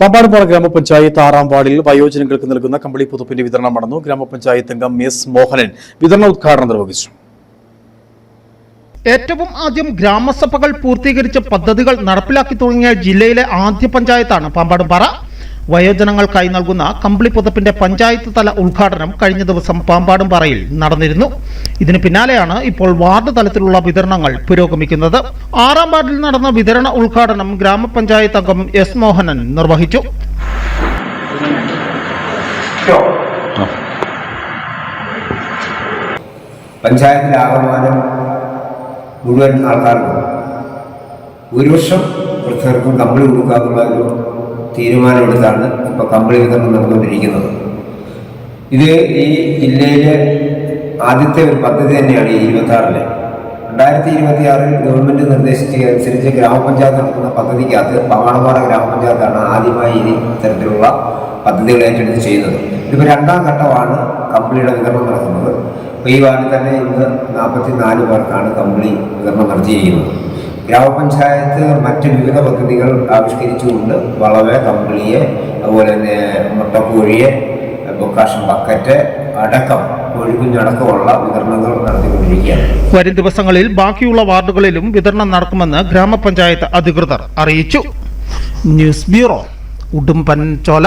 പമ്പാടുപാറ ഗ്രാമപഞ്ചായത്ത് ആറാം വാർഡിൽ വയോജനങ്ങൾക്ക് നൽകുന്ന കമ്പിളി പുതുപ്പിന്റെ വിതരണം നടന്നു. ഗ്രാമപഞ്ചായത്ത് അംഗം എസ് മോഹനൻ വിതരണ ഉദ്ഘാടനം നിർവഹിച്ചു. ഏറ്റവും ആദ്യം ഗ്രാമസഭകൾ പൂർത്തീകരിച്ച പദ്ധതികൾ നടപ്പിലാക്കി തുടങ്ങിയ ജില്ലയിലെ ആദ്യ പഞ്ചായത്താണ് പാമ്പാടുംപാറ. വയോജനങ്ങൾക്കായി നൽകുന്ന കമ്പിളി പുതപ്പിന്റെ പഞ്ചായത്ത് തല ഉദ്ഘാടനം കഴിഞ്ഞ ദിവസം പാമ്പാടും പാറയിൽ നടന്നിരുന്നു. ഇതിന് പിന്നാലെയാണ് ഇപ്പോൾ വാർഡ് തലത്തിലുള്ള വിതരണങ്ങൾ പുരോഗമിക്കുന്നത്. ആറാം വാർഡിൽ നടന്ന വിതരണ ഉദ്ഘാടനം ഗ്രാമപഞ്ചായത്ത് അംഗം എസ് മോഹനൻ നിർവഹിച്ചു. പഞ്ചായത്തിലെ ആകമാനം മുഴുവൻ ആൾക്കാർക്കും. ഭൂരിപക്ഷം വൃദ്ധർക്കും കമ്പിളി കൊടുക്കാനുള്ള ഒരു തീരുമാനമെടുത്താണ് ഇപ്പോൾ കമ്പിളി വിതരണം നടന്നുകൊണ്ടിരിക്കുന്നത്. ഇത് ഈ ജില്ലയിലെ ആദ്യത്തെ ഒരു പദ്ധതി തന്നെയാണ് ഈ ഇരുപത്തി രണ്ടായിരത്തി ഇരുപത്തി ആറിൽ ഗവൺമെന്റ് നിർദ്ദേശിച്ചനുസരിച്ച് ഗ്രാമപഞ്ചായത്ത് നടത്തുന്ന പദ്ധതിക്കകത്ത് പവാണപാറ ഗ്രാമപഞ്ചായത്താണ് ആദ്യമായി ഈ ഇത്തരത്തിലുള്ള പദ്ധതികൾ ഏറ്റെടുത്ത് ചെയ്യുന്നത്. ഇതിപ്പോൾ രണ്ടാം ഘട്ടമാണ് കമ്പിളിയുടെ വിതരണം നടത്തുന്നത് ഈ വാർഡിൽ തന്നെ ഇന്ന് നാൽപ്പത്തി നാല് പേർക്കാണ് കമ്പിളി വിതരണം നടത്തിയിരിക്കുന്നത്. ഗ്രാമപഞ്ചായത്ത് മറ്റ് വിവിധ പദ്ധതികൾ ആവിഷ്കരിച്ചുകൊണ്ട് വളവെ കമ്പിളിയെ അതുപോലെ തന്നെ മുട്ടക്കോഴിയെ ബൊക്കാഷൻ ബക്കറ്റ് അടക്കം കോഴിക്കുഞ്ഞടക്കമുള്ള വിതരണങ്ങൾ നടത്തിക്കൊണ്ടിരിക്കുകയാണ്. വരും ദിവസങ്ങളിൽ ബാക്കിയുള്ള വാർഡുകളിലും വിതരണം നടക്കുമെന്ന് ഗ്രാമപഞ്ചായത്ത് അധികൃതർ അറിയിച്ചു. ന്യൂസ് ബ്യൂറോ ഉടുമ്പൻ ചോല